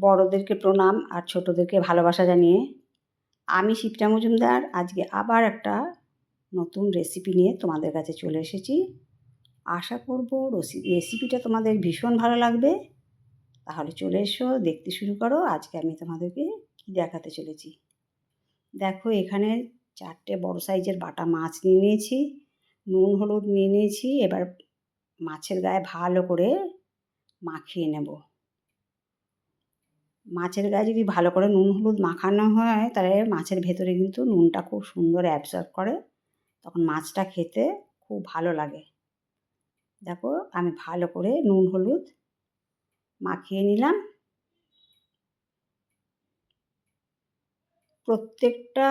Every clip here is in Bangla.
বড়োদেরকে প্রণাম আর ছোটোদেরকে ভালোবাসা জানিয়ে আমি শিপ্রা মজুমদার। আজকে আবার একটা নতুন রেসিপি নিয়ে তোমাদের কাছে চলে এসেছি। আশা করব রেসিপিটা তোমাদের ভীষণ ভালো লাগবে। তাহলে চলে এসো, দেখতে শুরু করো। আজকে আমি তোমাদেরকে কী দেখাতে চলেছি? দেখো, এখানে চারটে বড় সাইজের বাটা মাছ নিয়ে নিয়েছি, নুন, হলুদ নিয়ে নিয়েছি। এবার মাছের গায়ে ভালো করে মাখিয়ে নেব। মাছের গায়ে যদি ভালো করে নুন হলুদ মাখানো হয়, তাহলে মাছের ভেতরে কিন্তু নুনটা খুব সুন্দর অ্যাবজর্ব করে। তখন মাছটা খেতে খুব ভালো লাগে। দেখো, আমি ভালো করে নুন হলুদ মাখিয়ে নিলাম। প্রত্যেকটা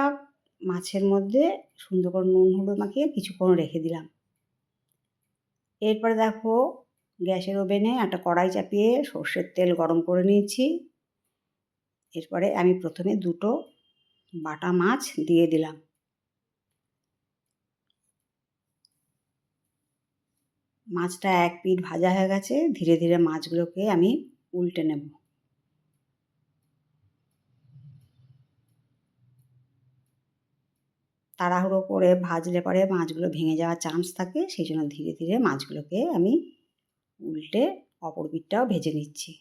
মাছের মধ্যে সুন্দর করে নুন হলুদ মাখিয়ে কিছুক্ষণ রেখে দিলাম। এরপরে দেখো, গ্যাসের ওভেনে একটা কড়াই চাপিয়ে সর্ষের তেল গরম করে নিয়েছি। এরপরে আমি প্রথমে দুটো বাটা মাছ দিয়ে দিলাম। মাছটা এক পিঠ ভাজা হয়ে গেছে, ধীরে ধীরে মাছগুলোকে আমি উল্টে নেব। তাড়াহুড়ো করে ভাজলে পরে মাছগুলো ভেঙে যাওয়ার চান্স থাকে, সেই জন্য ধীরে ধীরে মাছগুলোকে আমি উল্টে অপর পিঠটাও ভেজে নিচ্ছি।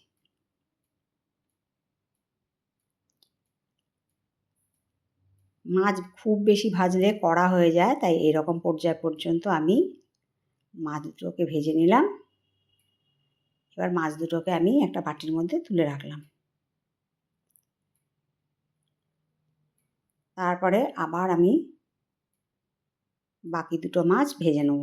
মাছ খুব বেশি ভাজলে কড়া হয়ে যায়, তাই এরকম পর্যায় পর্যন্ত আমি মাছ দুটোকে ভেজে নিলাম। এবার মাছ দুটোকে আমি একটা বাটির মধ্যে তুলে রাখলাম। তারপরে আবার আমি বাকি দুটো মাছ ভেজে নেব।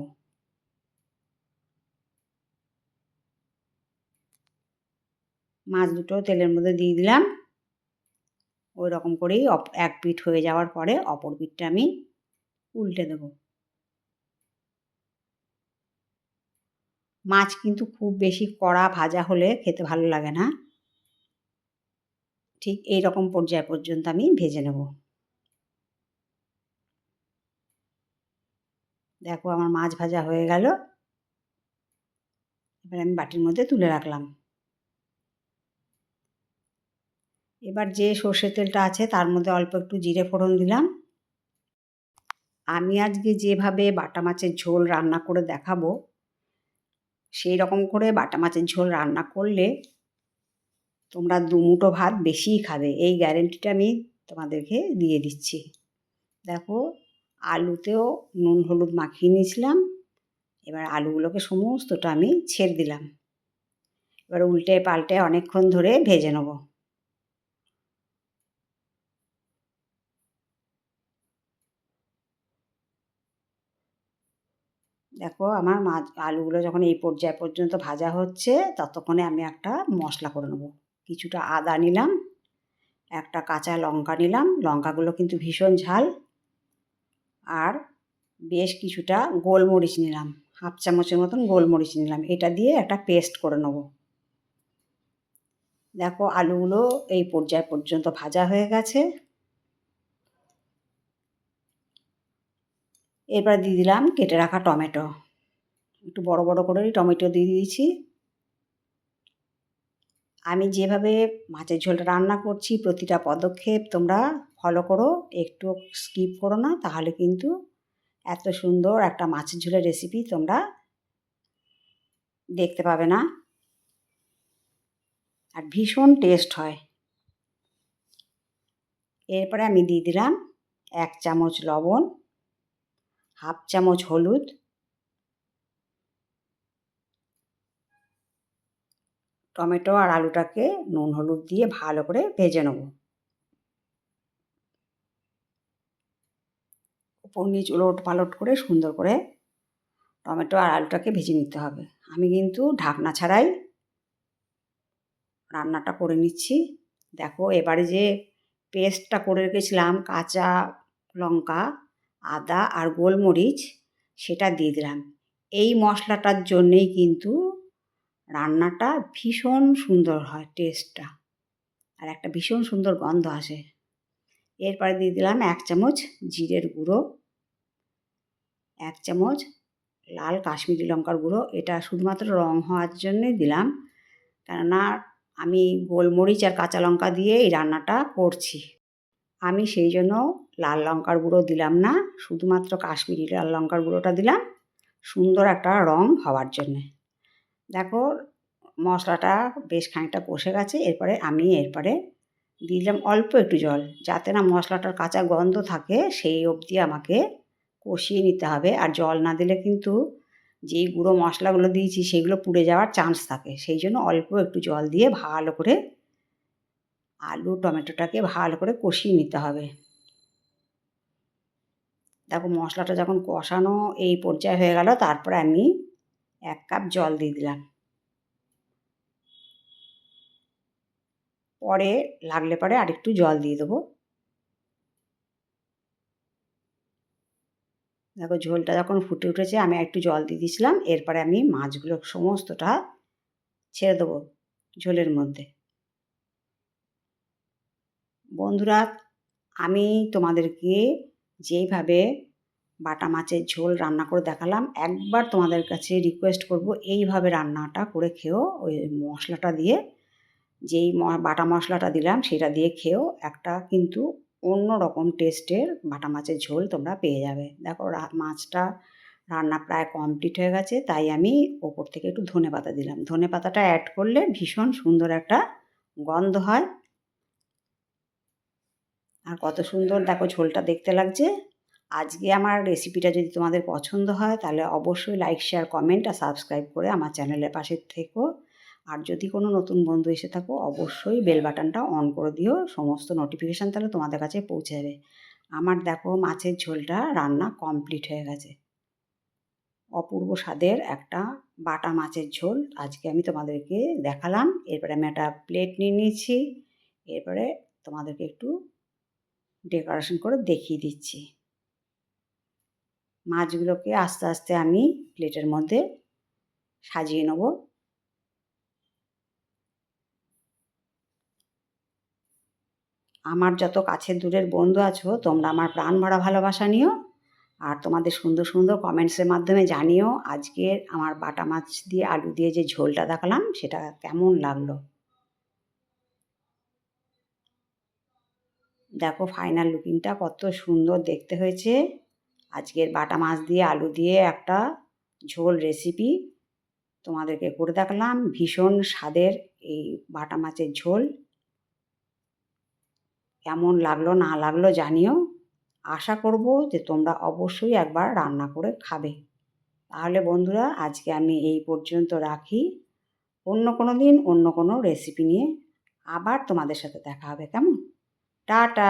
মাছ দুটো তেলের মধ্যে দিয়ে দিলাম। ওই রকম করেই এক পিঠ হয়ে যাওয়ার পরে অপর পিঠটা আমি উল্টে দেব। মাছ কিন্তু খুব বেশি কড়া ভাজা হলে খেতে ভালো লাগে না। ঠিক এই রকম পর্যায় পর্যন্ত আমি ভেজে নেব। দেখো আমার মাছ ভাজা হয়ে গেল। এবার আমি বাটির মধ্যে তুলে রাখলাম। এবার যে সর্ষের তেলটা আছে তার মধ্যে অল্প একটু জিরে ফোড়ন দিলাম। আমি আজকে যেভাবে বাটা মাছের ঝোল রান্না করে দেখাবো, সেই রকম করে বাটা মাছের ঝোল রান্না করলে তোমরা দুমুটো ভাত বেশিই খাবে। এই গ্যারেন্টিটা আমি তোমাদেরকে দিয়ে দিচ্ছি। দেখো, আলুতেও নুন হলুদ মাখিয়ে নিয়েছিলাম। এবার আলুগুলোকে সমস্তটা আমি ছেড়ে দিলাম। এবার উল্টে পাল্টে অনেকক্ষণ ধরে ভেজে নেব। দেখো আমার মাছ আলুগুলো যখন এই পর্যায় পর্যন্ত ভাজা হচ্ছে, ততক্ষণে আমি একটা মশলা করে নেব। কিছুটা আদা নিলাম, একটা কাঁচা লঙ্কা নিলাম, লঙ্কাগুলো কিন্তু ভীষণ ঝাল। আর বেশ কিছুটা গোলমরিচ নিলাম, হাফ চামচের মতন গোলমরিচ নিলাম, এটা দিয়ে একটা পেস্ট করে নেব। দেখো আলুগুলো এই পর্যায় পর্যন্ত ভাজা হয়ে গেছে। এরপর দিয়ে দিলাম কেটে রাখা টমেটো। একটু বড় বড় করে টমেটো দিয়ে দিয়েছি। আমি যেভাবে মাছের ঝোলটা রান্না করছি, প্রতিটা পদক্ষেপ তোমরা ফলো করো, একটু স্কিপ করো না, তাহলে কিন্তু এত সুন্দর একটা মাছের ঝোলের রেসিপি তোমরা দেখতে পাবে না। আর ভীষণ টেস্ট হয়। এরপরে আমি দিয়ে দিলাম এক চামচ লবণ। হাফ চামচ হলুদ। টমেটো আর আলুটাকে নুন হলুদ দিয়ে ভালো করে ভেজে নেব। উপর নিচ উলট পালট করে সুন্দর করে টমেটো আর আলুটাকে ভেজে নিতে হবে। আমি কিন্তু ঢাকনা ছাড়াই রান্নাটা করে নিচ্ছি। দেখো এবারে যে পেস্টটা করে রেখেছিলাম, কাঁচা লঙ্কা আদা আর গোলমরিচ সেটা দিয়ে দিলাম। এই মশলাটার জন্যেই কিন্তু রান্নাটা ভীষণ সুন্দর হয় টেস্টটা আর একটা ভীষণ সুন্দর গন্ধ আসে। এরপরে দিয়ে দিলাম এক চামচ জিরের গুঁড়ো, এক চামচ লাল কাশ্মীরি লঙ্কার গুঁড়ো। এটা শুধুমাত্র রং হওয়ার জন্যে দিলাম। কেননা আমি গোলমরিচ আর কাঁচা লঙ্কা দিয়ে এই রান্নাটা করছি। আমি সেই জন্য লাল লঙ্কার গুঁড়ো দিলাম না, শুধুমাত্র কাশ্মীরি লাল লঙ্কার গুঁড়োটা দিলাম, সুন্দর একটা রং হওয়ার জন্যে। দেখো, মশলাটা বেশ খানিকটা কষে গেছে, এরপরে আমি এরপরে দিলাম অল্প একটু জল, যাতে না মশলাটার কাঁচা গন্ধ থাকে, সেই অবধি আমাকে কষিয়ে নিতে হবে। আর জল না দিলে কিন্তু যেই গুঁড়ো মশলাগুলো দিয়েছি, সেগুলো পুড়ে যাওয়ার চান্স থাকে। সেই জন্য অল্প একটু জল দিয়ে ভালো করে আলু, টমেটোটাকে ভালো করে কষিয়ে নিতে হবে। দেখো মশলাটা যখন কষানো এই পর্যায়ে হয়ে গেল, তারপরে আমি এক কাপ জল দিয়ে দিলাম। পরে লাগলে পরে আরেকটু জল দিয়ে দেবো। দেখো ঝোলটা যখন ফুটে উঠেছে, আমি একটু জল দিয়ে দিয়েছিলাম, এরপরে আমি মাছগুলো সমস্তটা ছেড়ে দেবো ঝোলের মধ্যে। বন্ধুরা, আমি তোমাদেরকে যেইভাবে বাটা মাছের ঝোল রান্না করে দেখালাম, একবার তোমাদের কাছে রিকোয়েস্ট করব, এইভাবে রান্নাটা করে খেও, ওই মশলাটা দিয়ে। যেই বাটা মশলাটা দিলাম, সেটা দিয়ে খেয়েও একটা কিন্তু অন্য রকম টেস্টের বাটা মাছের ঝোল তোমরা পেয়ে যাবে। দেখো মাছটা রান্না প্রায় কমপ্লিট হয়ে গেছে, তাই আমি ওপর থেকে একটু ধনে পাতা দিলাম। ধনে পাতাটা অ্যাড করলে ভীষণ সুন্দর একটা গন্ধ হয়। আর কত সুন্দর, দেখো ঝোলটা দেখতে লাগছে। আজকে আমার রেসিপিটা যদি তোমাদের পছন্দ হয়, তাহলে অবশ্যই লাইক শেয়ার কমেন্ট আর সাবস্ক্রাইব করে আমার চ্যানেলের পাশে থেকো। আর যদি কোনো নতুন বন্ধু এসে থাকো, অবশ্যই বেল বাটনটা অন করে দিও, সমস্ত নোটিফিকেশান তাহলে তোমাদের কাছে পৌঁছে যাবে। আমার দেখো মাছের ঝোলটা রান্না কমপ্লিট হয়ে গেছে। অপূর্ব স্বাদের একটা বাটা মাছের ঝোল আজকে আমি তোমাদেরকে দেখালাম। এরপরে আমি একটা প্লেট নিয়ে নিয়েছি। এরপরে তোমাদেরকে একটু ডেকোরেশন করে দেখিয়ে দিচ্ছি। মাছগুলোকে আস্তে আস্তে আমি প্লেটের মধ্যে সাজিয়ে নেব। আমার যত কাছের দূরের বন্ধু আছো, তোমরা আমার প্রাণ ভরা ভালোবাসা নিও আর তোমাদের সুন্দর সুন্দর কমেন্টসের মাধ্যমে জানিও আজকে আমার বাটা মাছ দিয়ে আলু দিয়ে যে ঝোলটা দেখালাম, সেটা কেমন লাগল। দেখো ফাইনাল লুকিংটা কত সুন্দর দেখতে হয়েছে। আজকের বাটা মাছ দিয়ে আলু দিয়ে একটা ঝোল রেসিপি তোমাদেরকে করে দেখলাম। ভীষণ স্বাদের এই বাটা মাছের ঝোল। কেমন লাগল না লাগল জানিও। আশা করব যে তোমরা অবশ্যই একবার রান্না করে খাবে। তাহলে বন্ধুরা, আজকে আমি এই পর্যন্ত রাখি। অন্য কোনো দিন অন্য কোনো রেসিপি নিয়ে আবার তোমাদের সাথে দেখা হবে। কেমন? டாட்டா